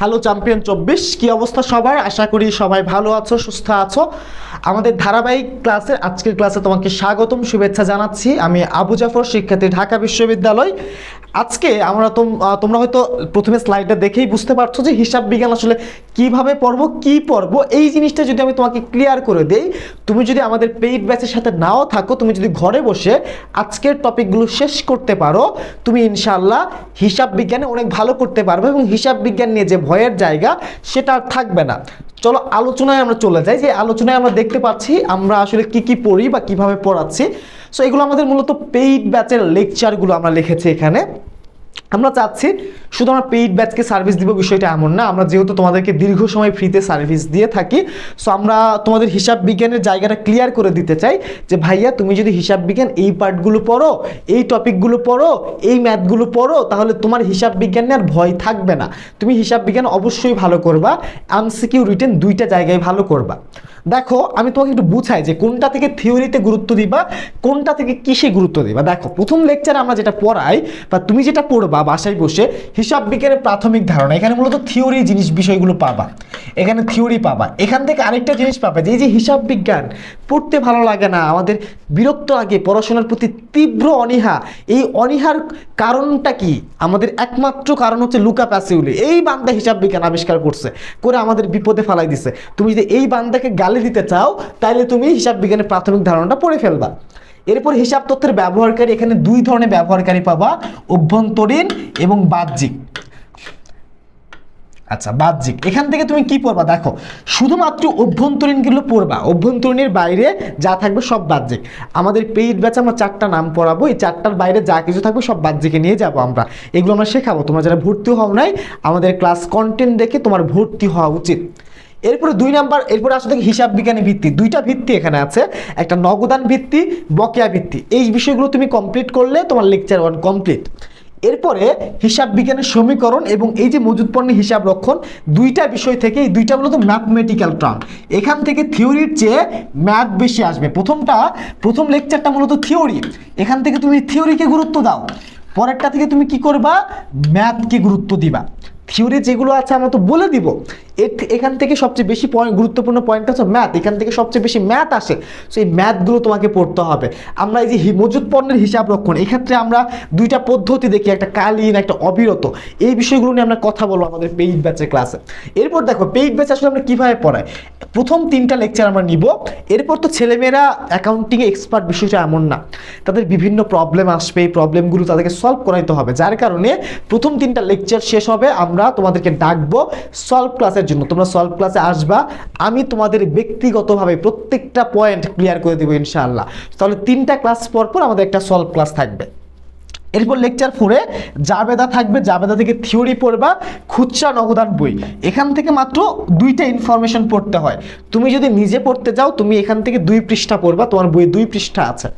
Hello champion চব্বিশ, কি অবস্থা সবার? আশা করি সবাই ভালো আছো, সুস্থ আছো। আমাদের ধারাবাহিক ক্লাসের আজকের ক্লাসে তোমাকে স্বাগতম, শুভেচ্ছা জানাচ্ছি। আমি আবু জাফর, শিক্ষার্থী, ঢাকা বিশ্ববিদ্যালয়। আজকে আমরা তোম- তোমরা হয়তো প্রথমে স্লাইডটা দেখেই বুঝতে পারছ যে হিসাব বিজ্ঞান আসলে কীভাবে পড়ব, কি পড়ব। এই জিনিসটা যদি আমি তোমাকে ক্লিয়ার করে দেই, তুমি যদি আমাদের পেইড ব্যাচের সাথে নাও থাকো, তুমি যদি ঘরে বসে আজকের টপিকগুলো শেষ করতে পারো, তুমি ইনশাল্লাহ হিসাব বিজ্ঞানে অনেক ভালো করতে পারবে এবং হিসাব বিজ্ঞান নিয়ে যে ভয়ের জায়গা, সেটা আর থাকবে না। চলো আলোচনায় আমরা চলে যাই। যে আলোচনায় আমরা দেখতে পাচ্ছি আমরা আসলে কি কি পড়ি বা কীভাবে পড়াচ্ছি। সো এগুলো আমাদের মূলত পেইড ব্যাচের লেকচারগুলো আমরা লিখেছি এখানে। আমরা চাচ্ছি শুধু আমরা পেইড ব্যাচকে সার্ভিস দিব, বিষয়টা এমন না। আমরা যেহেতু তোমাদেরকে দীর্ঘ সময় ফ্রিতে সার্ভিস দিয়ে থাকি সো আমরা তোমাদের হিসাব বিজ্ঞানের জায়গাটা ক্লিয়ার করে দিতে চাই যে, ভাইয়া, তুমি যদি হিসাব বিজ্ঞান এই পার্টগুলো পড়ো, এই টপিকগুলো পড়ো, এই ম্যাথগুলো পড়ো, তাহলে তোমার হিসাব বিজ্ঞান আর ভয় থাকবে না। তুমি হিসাব বিজ্ঞান অবশ্যই ভালো করবা এমসিকিউ রিটেন দুইটা জায়গায় ভালো করবা। দেখো, আমি তোমাকে একটু বুঝাই যে কোনটা থেকে থিওরিতে গুরুত্ব দিবা, কোনটা থেকে কিসে গুরুত্ব দিবা। দেখো, প্রথম লেকচারে আমরা যেটা পড়াই, বা তুমি যেটা পড়বা বাসায় বসে, হিসাব বিজ্ঞানের প্রাথমিক ধারণা, এখানে মূলত থিওরি জিনিস বিষয়গুলো পাবা। এখানে থিওরি পাবা। এখান থেকে আরেকটা জিনিস পাবা যে যে হিসাব বিজ্ঞান পড়তে ভালো লাগে না। আমাদের বিরক্ত লাগে, পড়াশোনার প্রতি তীব্র অনীহা। এই অনীহার কারণটা কি? আমাদের একমাত্র কারণ হচ্ছে লুকা প্যাসিউলি। এই বান্দা হিসাব বিজ্ঞান আবিষ্কার করছে, করে আমাদের বিপদে ফেলাই দিছে। তুমি যদি এই বান্দাকে গালি দিতে চাও তাহলে তুমি হিসাব বিজ্ঞানের প্রাথমিক ধারণাটা পড়ে ফেলবা। এরপর হিসাব তথ্যের ব্যবহারকারী, এখানে দুই ধরনের ব্যবহারকারী পাবা, অভ্যন্তরীণ এবং বাহ্যিক। আচ্ছা বাহ্যিক। এখান থেকে তুমি কি পড়বা? দেখো, শুধুমাত্র অভ্যন্তরীণগুলো পড়বা। অভ্যন্তরীণের বাইরে যা থাকবে সব বাহ্যিক। আমাদের পেইড ব্যাচে আমরা চারটা নাম পড়াবো। এই চারটার বাইরে যা কিছু থাকবে সব বাহ্যিকে নিয়ে যাব আমরা। এগুলো আমরা শেখাবো। তোমরা যারা ভর্তি হও নাই, আমাদের ক্লাস কন্টেন্ট দেখে তোমার ভর্তি হওয়া উচিত। এরপরে দুই নাম্বার, এরপরে আসলে হিসাব বিজ্ঞানের ভিত্তি। দুইটা ভিত্তি এখানে আছে। একটা নগদান ভিত্তি, বকেয়া ভিত্তি। এই বিষয়গুলো তুমি কমপ্লিট করলে তোমার লেকচার ওয়ান কমপ্লিট এরপরে হিসাব বিজ্ঞানের সমীকরণ এবং এই যে মজুদ পণ্যের হিসাব রক্ষণ, দুইটা বিষয় থেকে এই দুইটা মূলত ম্যাথমেটিক্যাল টার্ম এখান থেকে থিওরির চেয়ে ম্যাথ বেশি আসবে। প্রথমটা, প্রথম লেকচারটা মূলত থিওরি এখান থেকে তুমি থিওরিকে গুরুত্ব দাও। পরেরটা থেকে তুমি কি করবা? ম্যাথকে গুরুত্ব দিবা। থিওরি যেগুলো আছে আমরা তো বলে দিব। এখান থেকে সবচেয়ে বেশি পয়েন্ট গুরুত্বপূর্ণ পয়েন্ট হচ্ছে ম্যাথ এখান থেকে সবচেয়ে বেশি ম্যাথ আসে। সো এই ম্যাথগুলো তোমাকে পড়তে হবে। আমরা এই যে মজুদ পণ্যের হিসাব রক্ষণ, এক্ষেত্রে আমরা দুইটা পদ্ধতি দেখি, একটা কালীন, একটা অবিরত। এই বিষয়গুলো নিয়ে আমরা কথা বলব আমাদের পেইড ব্যাচের ক্লাসে এরপর দেখো পেইড ব্যাচ আসলে আমরা কীভাবে পড়াই? প্রথম তিনটা লেকচার আমরা নিব। এরপর তো ছেলেমেয়েরা অ্যাকাউন্টিংয়ে এক্সপার্ট বিষয়টা এমন না। তাদের বিভিন্ন প্রবলেম আসবে, এই প্রবলেমগুলো তাদেরকে সলভ করাইতে হবে। যার কারণে প্রথম তিনটা লেকচার শেষ হবে, আমরা তোমাদেরকে ডাকবো সলভ ক্লাসের জন্য। তোমরা সলভ ক্লাসে আসবা, আমি তোমাদের ব্যক্তিগতভাবে প্রত্যেকটা পয়েন্ট ক্লিয়ার করে দেবো ইনশাআল্লাহ। তাহলে তিনটা ক্লাস পর পর আমাদের একটা সলভ ক্লাস থাকবে। এরপর লেকচার ফোরে জাবেদা থাকবে, জাবেদা থেকে থিওরি পড়বা, খুচরা নগদান বই। এখান থেকে মাত্র দুইটা ইনফরমেশন পড়তে হয়। তুমি যদি নিজে পড়তে যাও, তুমি এখান থেকে দুই পৃষ্ঠা পড়বা, তোমার বই দুই পৃষ্ঠা আছে।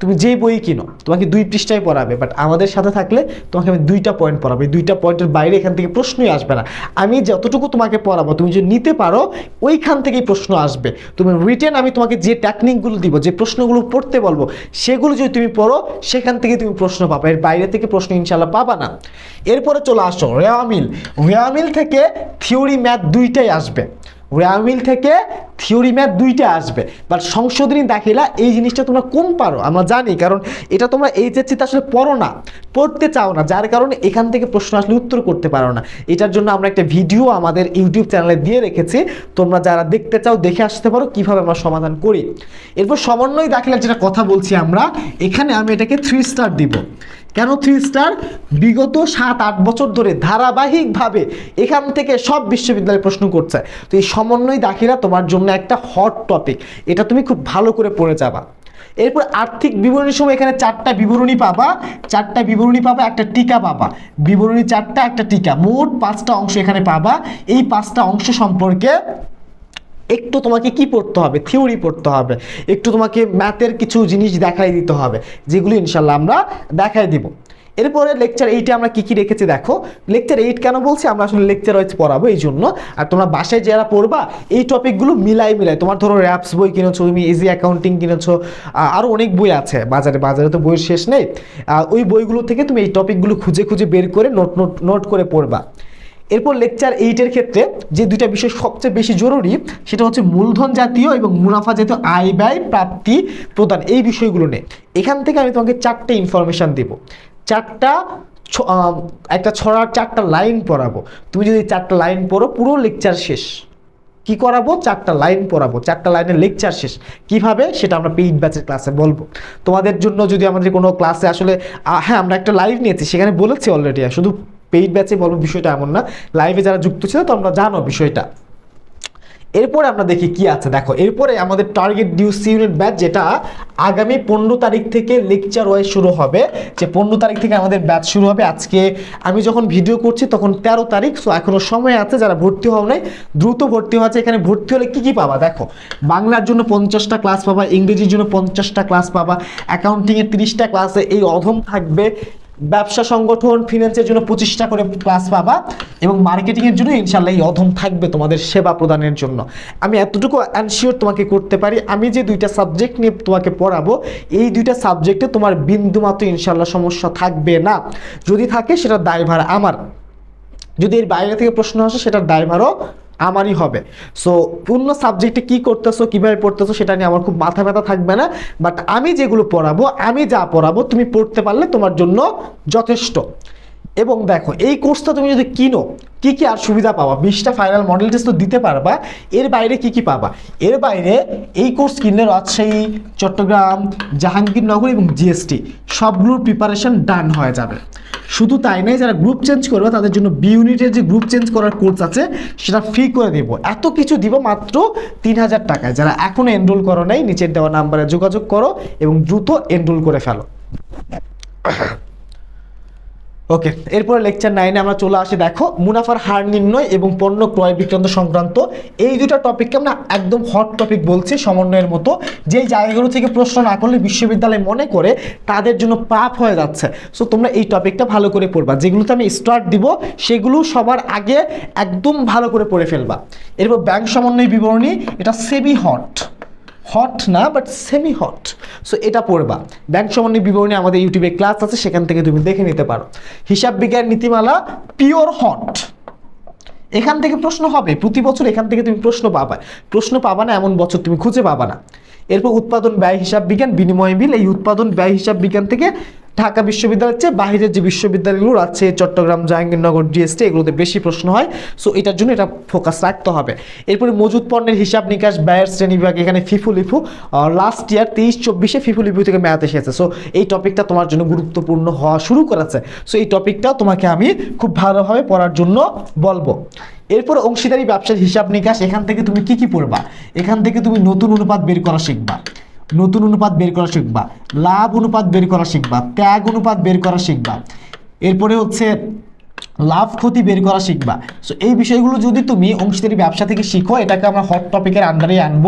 তুমি যেই বই কিনো, তোমাকে দুই পৃষ্ঠায় পড়াবে বাট আমাদের সাথে থাকলে তোমাকে আমি দুইটা পয়েন্ট পড়াবো। দুইটা পয়েন্টের বাইরে এখান থেকে প্রশ্নই আসবে না। আমি যতটুকু তোমাকে পড়াবো, তুমি যদি নিতে পারো, ওইখান থেকেই প্রশ্ন আসবে। তুমি রিটেন আমি তোমাকে যে টেকনিকগুলো দিব, যে প্রশ্নগুলো পড়তে বলব, সেগুলো যদি তুমি পড়ো, সেখান থেকে তুমি প্রশ্ন পাবে। বাইরে থেকে প্রশ্ন ইনশাল্লাহ পাবা না। এরপরে চলে আসো রেয়ামিল রেয়ামিল থেকে থিওরি ম্যাথ দুইটাই আসবে। রেয়ামিল থেকে থিওরি ম্যাথ দুইটা আসবে। বাট সংশোধনী দাখিলা, এই জিনিসটা তোমরা কম পারো, আমরা জানি। কারণ এটা তোমরা এইচএসসিতে আসলে পড়ো না, পড়তে চাও না। যার কারণে এখান থেকে প্রশ্ন আসলে উত্তর করতে পারো না। এটার জন্য আমরা একটা ভিডিও আমাদের ইউটিউব চ্যানেলে দিয়ে রেখেছি। তোমরা যারা দেখতে চাও, দেখে আসতে পারো, কীভাবে আমরা সমাধান করি। এরপর সমন্বয় দাখিলার যেটা কথা বলছি আমরা, এখানে আমি এটাকে থ্রি স্টার দিব। কেন থ্রি স্টার বিগত সাত, আট বছর ধরে ধারাবাহিকভাবে এখান থেকে সব বিশ্ববিদ্যালয়ে প্রশ্ন করছে। তো এই সমন্বয় দাখিলা তোমার জন্য একটা হট টপিক এটা তুমি খুব ভালো করে পড়ে যাবা। এরপর আর্থিক বিবরণীর সময় এখানে চারটা বিবরণী পাবা। চারটা বিবরণী পাবা, একটা টিকা পাবা। বিবরণী চারটা, একটা টিকা। মোট পাঁচটা অংশ এখানে পাবা। এই পাঁচটা অংশ সম্পর্কে একটু তোমাকে কি পড়তে হবে? থিওরি পড়তে হবে। একটু তোমাকে ম্যাথের কিছু জিনিস দেখাই দিতে হবে যেগুলো ইনশাল্লাহ আমরা দেখাই দিব। এরপরে লেকচার এইটে আমরা কি কি রেখেছি দেখো? লেকচার এইট কেন বলছি? আমরা আসলে লেকচার ওয়াইজ পড়াবো এই জন্য। আর তোমরা বাসায় যারা পড়বা এই টপিকগুলো মিলাই মিলাই তোমার ধরো র্যাপস বই কিনেছো তুমি ইজি অ্যাকাউন্টিং কিনেছো আহ, আরও অনেক বই আছে। বাজারে বাজারে তো বইয়ের শেষ নেই। ওই বইগুলো থেকে তুমি এই টপিকগুলো খুঁজে খুঁজে বের করে নোট নোট নোট করে পড়বা। এরপর লেকচার এইটের ক্ষেত্রে যে দুইটা বিষয় সবচেয়ে বেশি জরুরি, সেটা হচ্ছে মূলধন জাতীয় এবং মুনাফা জাতীয় আয় ব্যয় প্রাপ্তি প্রদান, এই বিষয়গুলো নিয়ে। এখান থেকে আমি তোমাকে চারটে ইনফরমেশান দিব। চারটা একটা ছড়ার চারটা লাইন পড়াবো। তুমি যদি চারটা লাইন পড়ো, পুরো লেকচার শেষ। কি করাবো? চারটা লাইন পড়াবো। চারটা লাইনের লেকচার শেষ। কীভাবে? সেটা আমরা পেইড ব্যাচের ক্লাসে বলব। তোমাদের জন্য যদি আমাদের কোনো ক্লাসে আসলে হ্যাঁ আমরা একটা লাইভ নিয়েছি, সেখানে বলেছি অলরেডি শুধু পেইড ব্যাচে বলব বিষয়টা এমন না। লাইভে যারা যুক্ত ছিল, তোমরা জানো বিষয়টা। এরপরে আমরা দেখি কি আছে। দেখো, এরপরে আমাদের target due C unit batch যেটা আগামী পনেরো তারিখ থেকে লেকচার ওয়াইজ শুরু হবে। যে পনেরো তারিখ থেকে আমাদের ব্যাচ শুরু হবে। আজকে আমি যখন ভিডিও করছি, তখন তেরো তারিখ। সো এখনও সময় আছে, যারা ভর্তি হও নাই, দ্রুত ভর্তি হওয়া এখানে ভর্তি হলে কি কি পাবা? দেখো, বাংলার জন্য পঞ্চাশটা ক্লাস পাবা, ইংরেজির জন্য পঞ্চাশটা ক্লাস পাবা অ্যাকাউন্টিংয়ের তিরিশটা ক্লাসে এই অধম থাকবে ব্যবসা সংগঠন ফিনান্সের জন্য পঁচিশটা করে ক্লাস পাবা এবং মার্কেটিংয়ের জন্য ইনশাল্লাহ এই অধম থাকবে তোমাদের সেবা প্রদানের জন্য। আমি এতটুকু অ্যানশিওর তোমাকে করতে পারি। আমি যে দুইটা সাবজেক্ট নিয়ে তোমাকে পড়াবো, এই দুইটা সাবজেক্টে তোমার বিন্দুমাত্র ইনশাল্লাহ সমস্যা থাকবে না। যদি থাকে সেটা দায়ভার আমার। যদি এর বাইরে থেকে প্রশ্ন আসে সেটার দায়ভারও আমারই হবে। সো অন্য সাবজেক্টে কি করতেছো, কীভাবে পড়তেছো, সেটা নিয়ে আমার খুব মাথা ব্যথা থাকবে না। বাট আমি যেগুলো পড়াবো, আমি যা পড়াবো, তুমি পড়তে পারলে তোমার জন্য যথেষ্ট। এবং দেখো, এই কোর্সটা তুমি যদি কিনো কি কি আর সুবিধা পাবা? বিশটা ফাইনাল মডেল টেস্ট তো দিতে পারবা, এর বাইরে কি কি পাবা? এর বাইরে এই কোর্স কিনলে রাজশাহী, চট্টগ্রাম, জাহাঙ্গীরনগর এবং জিএসটি সবগুলোর প্রিপারেশন ডান হয়ে যাবে। শুধু তাই নয়, যারা গ্রুপ চেঞ্জ করবে, তাদের জন্য বি ইউনিটের যে গ্রুপ চেঞ্জ করার কোর্স আছে, সেটা ফ্রি করে দেব। এত কিছু দিব মাত্র তিন হাজার টাকায়। যারা এখনও এনরোল করো নাই, নিচের দেওয়া নাম্বারে যোগাযোগ করো এবং দ্রুত এনরোল করে ফেলো। ওকে এরপরে লেকচার নাইনে আমরা চলে আসি, দেখো, মুনাফার হার নির্ণয় এবং পণ্য ক্রয় বিক্রান্ত সংক্রান্ত। এই দুটো টপিককে আমরা একদম হট টপিক বলছি সমন্বয়ের মতো। যেই জায়গাগুলো থেকে প্রশ্ন না করলে বিশ্ববিদ্যালয় মনে করে তাদের জন্য পাপ হয়ে যাচ্ছে। সো তোমরা এই টপিকটা ভালো করে পড়বা। যেগুলোতে আমি স্টার্ট দিব, সেগুলো সবার আগে একদম ভালো করে পড়ে ফেলবা। এরপর ব্যাংক সমন্বয় বিবরণী, এটা সেমি হট হট না বাট সেমি হট সো এটা পড়বা। ব্যাংক সমন্বয় বিবরণী আমাদের ইউটিউবে ক্লাস আছে, সেখান থেকে তুমি দেখে নিতে পারো। হিসাব বিজ্ঞান নীতিমালা পিওর হট এখান থেকে প্রশ্ন হবে, প্রতি বছর এখান থেকে তুমি প্রশ্ন পাবা। প্রশ্ন পাবা না, এমন বছর তুমি খুঁজে পাবা না। এরপর উৎপাদন ব্যয়, হিসাব বিজ্ঞান, বিনিময় বিল, এই উৎপাদন ব্যয়, হিসাব বিজ্ঞান থেকে ঢাকা বিশ্ববিদ্যালয়ের চেয়ে বাইরের যে বিশ্ববিদ্যালয়গুলো আছে, চট্টগ্রাম, জাহাঙ্গীরনগর জিএসটি এগুলোতে বেশি প্রশ্ন হয়। সো এটার জন্য এটা ফোকাস রাখতে হবে। এরপরে মজুদ পণ্যের হিসাব নিকাশ, ব্যয়ের শ্রেণীবিভাগ এখানে ফিফু লিফু। লাস্ট ইয়ার তেইশ চব্বিশে ফিফু লিফু থেকে ম্যাথ এসেছে। সো এই টপিকটা তোমার জন্য গুরুত্বপূর্ণ হওয়া শুরু করেছে। সো এই টপিকটা তোমাকে আমি খুব ভালোভাবে পড়ার জন্য বলব। এরপর অংশীদারি ব্যবসার হিসাব নিকাশ, এখান থেকে তুমি কি কি পড়বা? এখান থেকে তুমি নতুন অনুপাত বের করা শিখবা। নতুন অনুপাত বের করা শিখবা, লাভ অনুপাত বের করা শিখবা, ত্যাগ অনুপাত বের করা শিখবা। এরপরে হচ্ছে লাভ ক্ষতি বের করা শিখবা। সো এই বিষয়গুলো যদি তুমি অংশীদারি ব্যবসা থেকে শিখো, এটাকে আমরা হট টপিকের আন্ডারে আনব।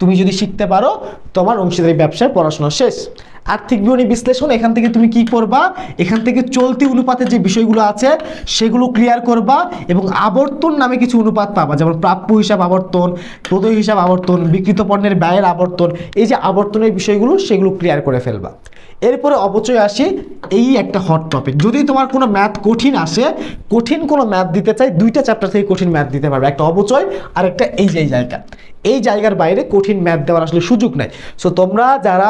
তুমি যদি শিখতে পারো, তোমার অংশীদারি ব্যবসায় পড়াশোনা শেষ। আর্থিক বিবরণী বিশ্লেষণ, এখান থেকে তুমি কি করবা? এখান থেকে চলতি অনুপাতের যে বিষয়গুলো আছে, সেগুলো ক্লিয়ার করবা এবং আবর্তন নামে কিছু অনুপাত পাবা। যেমন প্রাপ্য হিসাব আবর্তন, প্রদয় হিসাব আবর্তন, বিকৃত পণ্যের ব্যয়ের আবর্তন, এই যে আবর্তনের বিষয়গুলো, সেগুলো ক্লিয়ার করে ফেলবা। এরপরে অবচয় আসি এই একটা হট টপিক যদি তোমার কোনো ম্যাথ কঠিন আসে, কঠিন কোনো ম্যাথ দিতে চাই, দুইটা চ্যাপ্টার থেকে কঠিন ম্যাথ দিতে পারবে। একটা অবচয় আর একটা এই যে জায়গা। এই জায়গার বাইরে কঠিন ম্যাথ দেওয়ার আসলে সুযোগ নাই। সো তোমরা যারা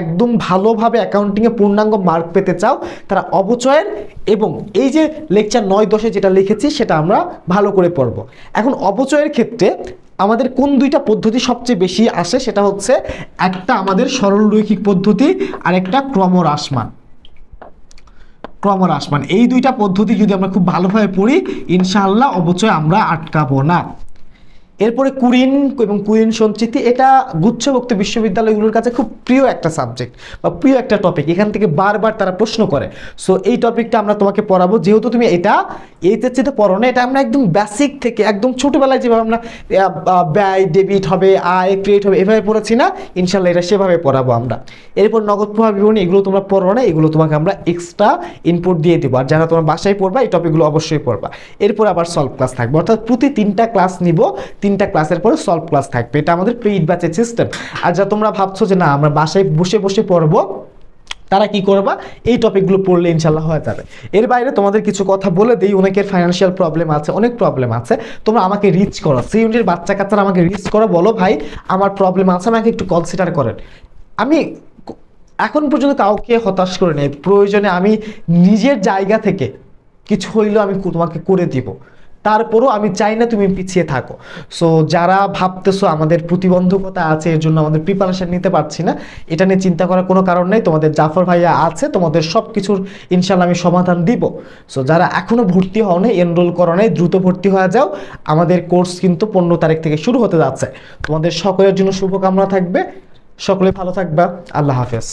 একদম ভালোভাবে অ্যাকাউন্টিংয়ে পূর্ণাঙ্গ মার্ক পেতে চাও, তারা অবচয়ের এবং এই যে লেকচার নয় দশে যেটা লিখেছি, সেটা আমরা ভালো করে পড়ব। এখন অবচয়ের ক্ষেত্রে আমাদের কোন দুইটা পদ্ধতি সবচেয়ে বেশি আসে সেটা হচ্ছে একটা আমাদের সরলরৈখিক পদ্ধতি আর একটা ক্রমহ্রাসমান। ক্রমহ্রাসমান। এই দুইটা পদ্ধতি যদি আমরা খুব ভালোভাবে পড়ি, ইনশাআল্লাহ অবচয় আমরা আটকাবো না। এরপরে কুরিন এবং কুরিন সঞ্চিতি, এটা গুচ্ছভুক্ত বিশ্ববিদ্যালয়গুলোর কাছে খুব প্রিয় একটা সাবজেক্ট বা প্রিয় একটা টপিক এখান থেকে বারবার তারা প্রশ্ন করে। সো এই টপিকটা আমরা তোমাকে পড়াবো। যেহেতু তুমি এটা এইচএস তো পড়ো না, এটা আমরা একদম বেসিক থেকে, একদম ছোটোবেলায় যেভাবে আমরা ব্যয় ডেবিট হবে, আয় ক্রিয়েট হবে, এভাবে পড়েছি না। ইনশাল্লাহ এটা সেভাবে পড়াবো আমরা। এরপর নগদ প্রভাব বিবরণী, এগুলো তোমরা পড়ো না, এগুলো তোমাকে আমরা এক্সট্রা ইনপুট দিয়ে দেবো। আর যারা তোমার বাসায় পড়বা, এই টপিকগুলো অবশ্যই পড়বা। এরপর আবার সলভ ক্লাস থাকবে। অর্থাৎ প্রতি তিনটা ক্লাস নিব তিনটা ক্লাসের পরে সলভ ক্লাস থাকবে। এটা আমাদের পেইড ব্যাচের সিস্টেম আর যা তোমরা ভাবছ যে না, আমরা বাসায় বসে বসে পড়ব, তারা কি করবা? এই টপিকগুলো পড়লে ইনশাল্লাহ হয়ে যাবে। এর বাইরে তোমাদের কিছু কথা বলে দিই, অনেকের ফাইন্যান্সিয়াল প্রবলেম আছে, অনেক প্রবলেম আছে। তোমরা আমাকে রিচ করো। সেই ইউনিটের বাচ্চা কাচ্চারা আমাকে রিচ করো, বলো ভাই, আমার প্রবলেম আছে, আমাকে একটু কনসিডার করেন। আমি এখন পর্যন্ত কাউকে হতাশ করে নেই প্রয়োজনে আমি নিজের জায়গা থেকে কিছু হইলেও আমি তোমাকে করে দিব। তারপরও আমি চাই না তুমি পিছিয়ে থাকো। সো যারা ভাবতেছো আমাদের প্রতিবন্ধকতা আছে, এর জন্য আমাদের প্রিপারেশন নিতে পারছি না, এটা নিয়ে চিন্তা করার কোনো কারণ নেই। তোমাদের জাফর ভাইয়া আছে, তোমাদের সব কিছুর ইনশাল্লাহ আমি সমাধান দিব। সো যারা এখনও ভর্তি হও নাই এনরোল করো নাই, দ্রুত ভর্তি হয়ে যাও। আমাদের কোর্স কিন্তু পনেরো তারিখ থেকে শুরু হতে যাচ্ছে। তোমাদের সকলের জন্য শুভকামনা থাকবে। সকলে ভালো থাকবা। আল্লাহ হাফেজ।